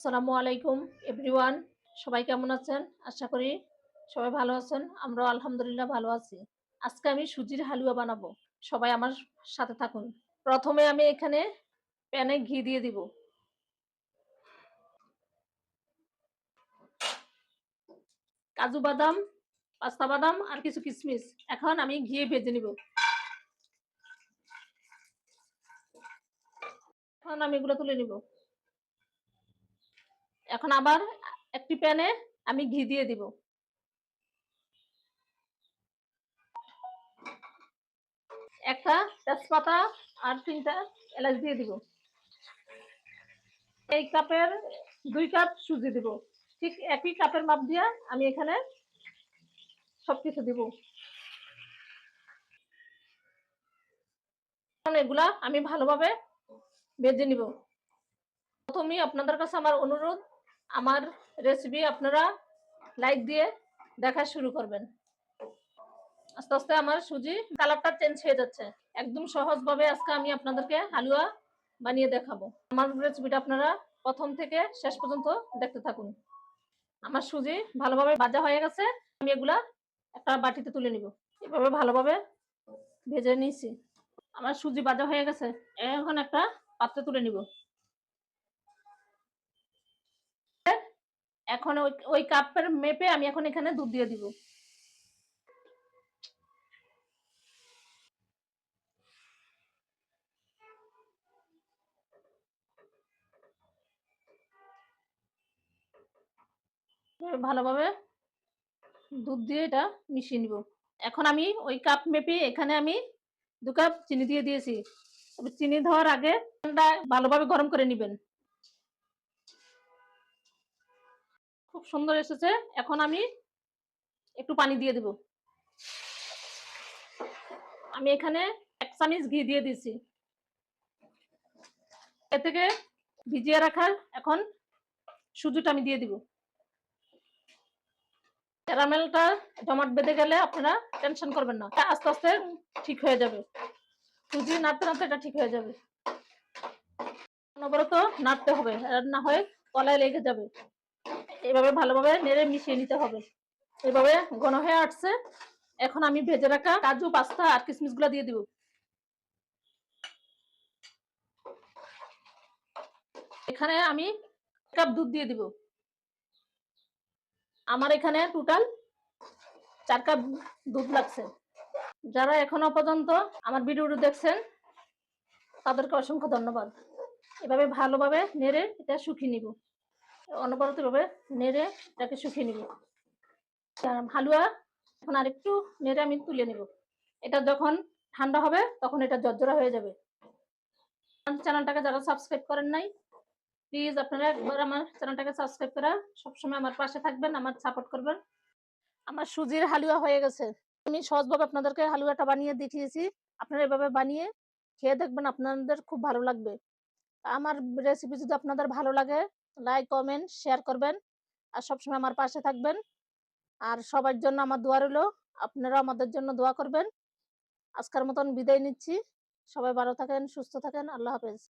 আসসালামু আলাইকুম, এভরিওয়ান। সবাই কেমন আছেন? আশা করি সবাই ভালো আছেন। আমরাও আলহামদুলিল্লাহ ভালো আছি। আজকে আমি সুজির হালুয়া বানাবো। সবাই আমার সাথে থাকুন। প্রথমে আমি এখানে প্যানে ঘি দিয়ে দিব। কাজু বাদাম, পাস্তা বাদাম আর কিছু কিশমিশ এখন আমি ঘিয়ে ভেজে নিব। এখন আমি এগুলো তুলে নিব। এখন আবার একটি প্যানে আমি ঘি দিয়ে দিব। একটা তেজপাতা আর তিনটা এলাচ দিয়ে দিব। এই কাপের দুই কাপ সুজি দিব। ঠিক একই কাপের মাপ দিয়ে আমি এখানে সবকিছু দিব। এগুলা আমি ভালোভাবে ভেজে নিব। প্রথমেই আপনাদের কাছে আমার অনুরোধ আমার রেসিপি আপনারা লাইক দিয়ে দেখা শুরু করবেন। আস্তে আস্তে আমার সুজি কালারটা চেঞ্জ হয়ে যাচ্ছে। একদম সহজভাবে আজকে আমি আপনাদেরকে হালুয়া বানিয়ে দেখাবো। আমার রেসিপিটা আপনারা প্রথম থেকে শেষ পর্যন্ত দেখতে থাকুন। আমার সুজি ভালোভাবে ভাজা হয়ে গেছে। আমি এগুলা একটা বাটিতে তুলে নিব। এভাবে ভালোভাবে ভেজে নিয়েছি। আমার সুজি ভাজা হয়ে গেছে। এখন একটা পাত্রে তুলে নিব। এখন ওই কাপের মেপে আমি এখন এখানে দুধ দিয়ে দিব। ভালোভাবে দুধ দিয়ে এটা মিশিয়ে নিব। এখন আমি ওই কাপ মেপে এখানে আমি দু কাপ চিনি দিয়ে দিয়েছি। চিনি দেওয়ার আগে ভালোভাবে গরম করে নেবেন। খুব সুন্দর এসেছে। এখন আমি একটু পানি দিয়ে দেব। আমি এখানে এক চামিচ ঘি দিয়ে দিয়েছি। এ থেকে ভিজিয়ে রাখার এখন সুজিটা আমি দিয়ে দিব। ক্যারামেলটা জমাট বেঁধে গেলে আপনারা টেনশন করবেন না। আস্তে আস্তে ঠিক হয়ে যাবে। সুজি নাড়তে নাড়তে এটা ঠিক হয়ে যাবে। অনবরত নাড়তে হবে। না হয় কলায় লেগে যাবে। এভাবে ভালোভাবে নেড়ে মিশিয়ে নিতে হবে। এভাবে ঘন হয়ে আসছে। এখন আমি ভেজে রাখা কাজু, পাস্তা আর কিশমিশগুলা দিয়ে দিব। এখানে আমি কাপ দুধ দিয়ে দিব। আমার এখানে টোটাল চার কাপ দুধ লাগছে। যারা এখনও পর্যন্ত আমার ভিডিওটি দেখছেন, তাদেরকে অসংখ্য ধন্যবাদ। এভাবে ভালোভাবে নেড়ে এটা শুকিয়ে নিব। অনবরত ভাবে নেড়ে এটাকে শুকিয়ে নিব। হালুয়া এখন আরেকটু নেড়ে আমি তুলে নিব। এটা যখন ঠান্ডা হবে, তখন এটা জর্জরা হয়ে যাবে। চ্যানেলটাকে যারা সাবস্ক্রাইব করেন নাই, প্লিজ আপনারা একবার আমার চ্যানেলটাকে সাবস্ক্রাইব করা, সবসময় আমার পাশে থাকবেন, আমার সাপোর্ট করবেন। আমার সুজির হালুয়া হয়ে গেছে। আমি সহজভাবে আপনাদেরকে হালুয়াটা বানিয়ে দেখিয়েছি। আপনারা এভাবে বানিয়ে খেয়ে দেখবেন, আপনাদের খুব ভালো লাগবে। আমার রেসিপি যদি আপনাদের ভালো লাগে লাইক কমেন্ট শেয়ার করবেন। আর সবসময় আমার পাশে থাকবেন। আর সবার জন্য আমার দোয়া রইল। আপনারা আমাদের জন্য দোয়া করবেন। আজকের মতন বিদায় নিচ্ছি। সবাই ভালো থাকেন, সুস্থ থাকেন। আল্লাহ হাফেজ।